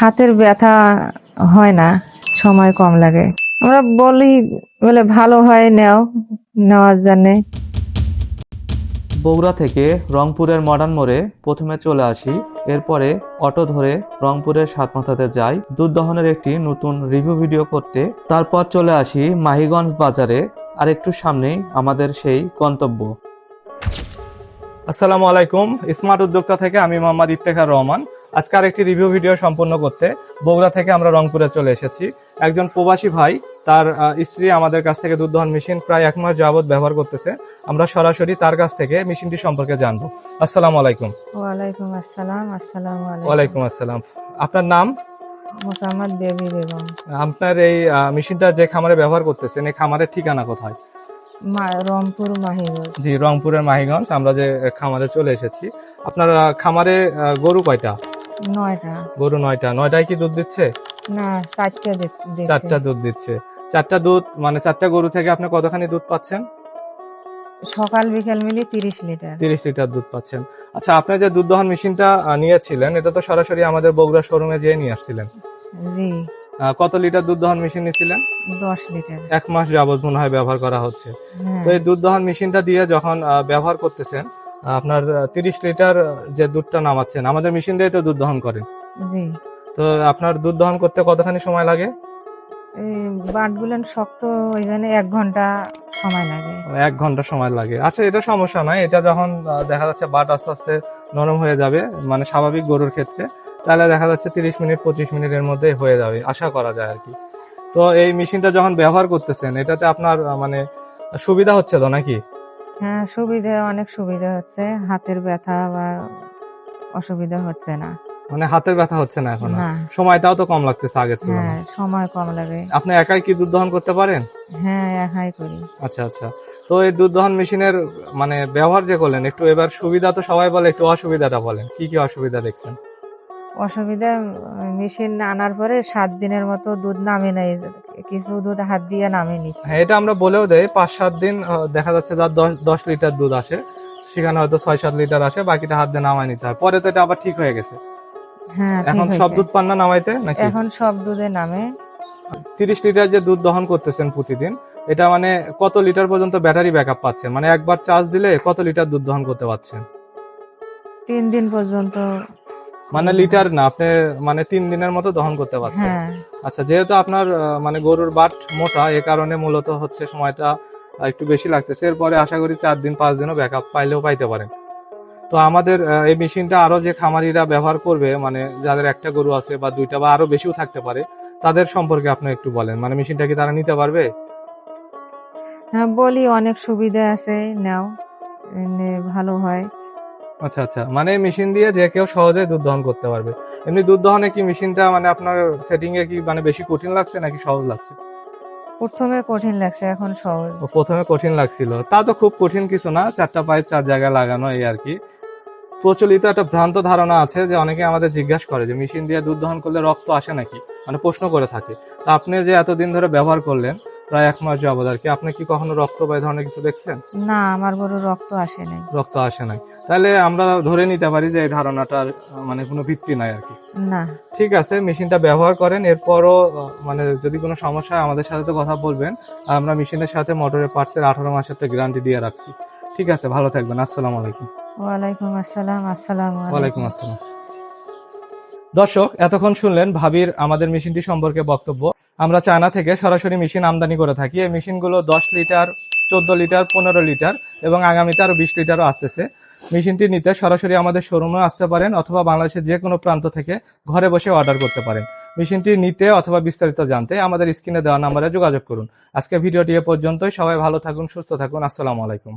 হাতের ব্যথা হয় না সময় কম লাগে। আমরা বলি বলে ভালো হয় নেও নেওয়ার জন্যে। বগুড়া থেকে রংপুরের মডার্ন মোড়ে প্রথমে চলে আসি। এরপরে অটো ধরে রংপুরের সাতমাথাতে যাই। দুধ দহনের একটি নতুন রিভিউ ভিডিও করতে। তারপর চলে আসি মাহিগঞ্জ বাজারে। আর একটু সামনেই আমাদের সেই গন্তব্য। আসসালামু আলাইকুম। স্মার্ট উদ্যোক্তা থেকে আমি মোহাম্মদ ইফতেখার রহমান। আজকে আর একটি রিভিউ ভিডিও সম্পন্ন করতে বগুড়া থেকে আমরা রংপুরে চলে এসেছি। একজন প্রবাসী ভাই তার স্ত্রী আমাদের কাছ থেকে দুধ দহন মেশিন প্রায় এক মাস যাবত ব্যবহার করতেছে। আমরা সরাসরি তার কাছ থেকে মেশিনটি সম্পর্কে জানব। আসসালামু আলাইকুম। ওয়ালাইকুম আসসালাম আসসালামু আলাইকুম। ওয়ালাইকুম আসসালাম। আপনার নাম? মোসাম্মদ বেবি বেগম। আপনার এই মেশিনটা যে খামারে ব্যবহার করতেছেন এই খামারের ঠিকানা কোথায়? রংপুর মাহিগঞ্জ। জি রংপুরের মাহিগঞ্জ আমরা যে খামারে চলে এসেছি। আপনার খামারে গরু কয়টা? নয়টা। গরু নয়টা। নয়টায় কি দুধ দিচ্ছে? না চারটা। চারটা দুধ দিচ্ছে। চারটা দুধ মানে চারটা গরু থেকে আপনি কতখানি দুধ পাচ্ছেন? সকাল বিকেল মিলি তিরিশ লিটার। তিরিশ লিটার দুধ পাচ্ছেন। আচ্ছা আপনি যে দুধ দহন মেশিনটা নিয়েছিলেন এটা তো সরাসরি আমাদের বগুড়া শোরুমে যেয়ে নিয়ে আসছিলেন। জি। কত লিটার দুধ দহন মেশিন নিয়েছিলেন? দশ লিটার। এক মাস যাবত মনে হয় ব্যবহার করা হচ্ছে। হ্যাঁ। তো এই দুধ দহন মেশিনটা দিয়ে যখন ব্যবহার করতেছেন আপনার তিরিশ লিটার যে দুধটা নামাচ্ছেন আমাদের মেশিন দিয়ে তো দুধ দহন করেন। জি। তো আপনার দুধ দহন করতে কতখানি সময় লাগে? বাটগুলেন শক্ত ওই জন্য এক ঘণ্টা সময় লাগে। এক ঘণ্টা সময় লাগে। আচ্ছা এটা সমস্যা নয় এটা যখন দেখা যাচ্ছে বাট আস্তে আস্তে নরম হয়ে যাবে মানে স্বাভাবিক গরুর ক্ষেত্রে তাহলে দেখা যাচ্ছে তিরিশ মিনিট পঁচিশ মিনিটের মধ্যে হয়ে যাবে আশা করা যায় আর কি তো এই মেশিনটা যখন ব্যবহার করতেছেন এটাতে আপনার মানে সুবিধা হচ্ছে তো নাকি? হ্যাঁ সুবিধা অনেক সুবিধা হচ্ছে। হাতের ব্যথা বা অসুবিধা হচ্ছে না। মানে হাতের ব্যথা হচ্ছে না এখন? সময়টাও তো কম লাগতেছে আগের হ্যাঁ তুলনায়। সময় কম লাগে। আপনি একাই কি দুধ দহন করতে পারেন? হ্যাঁ একাই করি। আচ্ছা আচ্ছা। তো এই দুধ দহন মেশিনের মানে ব্যবহার যে করলেন একটু এবার সুবিধা তো সবাই বলে একটু অসুবিধাটা বলেন। কি কি অসুবিধা দেখছেন? অসুবিধা মেশিন আনার পরে সাত দিনের মতো দুধ নামে নাই কিছু দুধ হাত দিয়ে নামে নিচ্ছে। হ্যাঁ এটা আমরা বলেও দেই পাঁচ সাত দিন দেখা যাচ্ছে যার দশ দশ লিটার দুধ আসে সেখানে হয়তো ছয় সাত লিটার আসে বাকিটা হাত দিয়ে নামায় নিতে হয়। পরে তো এটা আবার ঠিক হয়ে গেছে। হ্যাঁ এখন সব দুধ পান না নামাইতে নাকি? এখন সব দুধে নামে। তিরিশ লিটার যে দুধ দহন করতেছেন প্রতিদিন এটা মানে কত লিটার পর্যন্ত ব্যাটারি ব্যাকআপ পাচ্ছেন? মানে একবার চার্জ দিলে কত লিটার দুধ দহন করতে পারছেন? তিন দিন পর্যন্ত মানে লিটার না আপনি মানে তিন দিনের মতো দহন করতে পারছেন। হ্যাঁ। আচ্ছা যেহেতু আপনার মানে গরুর বাট মোটা এ কারণে মূলত হচ্ছে সময়টা একটু বেশি লাগতেছে। এরপরে আশা করি চার দিন পাঁচ দিনও ব্যাকআপ পাইলেও পাইতে পারেন। তো আমাদের এই মেশিনটা আরও যে খামারিরা ব্যবহার করবে মানে যাদের একটা গরু আছে বা দুইটা বা আরও বেশিও থাকতে পারে তাদের সম্পর্কে আপনি একটু বলেন। মানে মেশিনটা কি তারা নিতে পারবে? হ্যাঁ বলি অনেক সুবিধা আছে নাও ভালো হয়। আচ্ছা আচ্ছা। মানে মেশিন দিয়ে যে কেউ সহজে দুধ দহন করতে পারবে। এমনি দুধ দহনে কি মেশিনটা মানে আপনার সেটিং এ কি মানে বেশি কঠিন লাগছে নাকি সহজ লাগছে? প্রথমে কঠিন লাগছে এখন সহজ। ও প্রথমে কঠিন লাগছিল। তা তো খুব কঠিন কিছু না চারটা পায়ে চার জায়গায় লাগানো এই আর কি। প্রচলিত একটা ভ্রান্ত ধারণা আছে যে অনেকে আমাদের জিজ্ঞাসা করে যে মেশিন দিয়ে দুধ দহন করলে রক্ত আসে নাকি? মানে প্রশ্ন করে থাকে। তা আপনি যে এতদিন ধরে ব্যবহার করলেন প্রায় এক মাস যাবত আর কি। আপনি কি কখনো রক্ত বা এই ধরনের কিছু দেখছেন? না আমার গরু রক্ত আসে নাই। রক্ত আসে নাই। তাহলে আমরা ধরে নিতে পারি যে এই ধারণাটার মানে কোনো ভিত্তি নাই আর কি। না। ঠিক আছে মেশিনটা ব্যবহার করেন এরপরও মানে যদি কোনো সমস্যা হয় আমাদের সাথে তো কথা বলবেন আর আমরা মেশিনের সাথে মোটরের পার্টসের আঠারো মাসের তো গ্যারান্টি দিয়ে রাখছি। ঠিক আছে ভালো থাকবেন আসসালামু আলাইকুম। ওয়ালাইকুম আসসালাম আসসালাম ওয়ালাইকুম আসসালাম। দর্শক এতক্ষণ শুনলেন ভাবির আমাদের মেশিনটি সম্পর্কে বক্তব্য। আমরা চায়না থেকে সরাসরি মেশিন আমদানি করে থাকি। এই মেশিনগুলো দশ লিটার, চোদ্দ লিটার, পনেরো লিটার এবং আগামীতে আরও বিশ লিটারও আসতেছে। মেশিনটি নিতে সরাসরি আমাদের শোরুমে আসতে পারেন অথবা বাংলাদেশের যে কোনো প্রান্ত থেকে ঘরে বসে অর্ডার করতে পারেন। মেশিনটি নিতে অথবা বিস্তারিত জানতে আমাদের স্ক্রিনে দেওয়া নাম্বারে যোগাযোগ করুন। আজকে ভিডিওটি এ পর্যন্তই। সবাই ভালো থাকুন, সুস্থ থাকুন। আসসালামু আলাইকুম।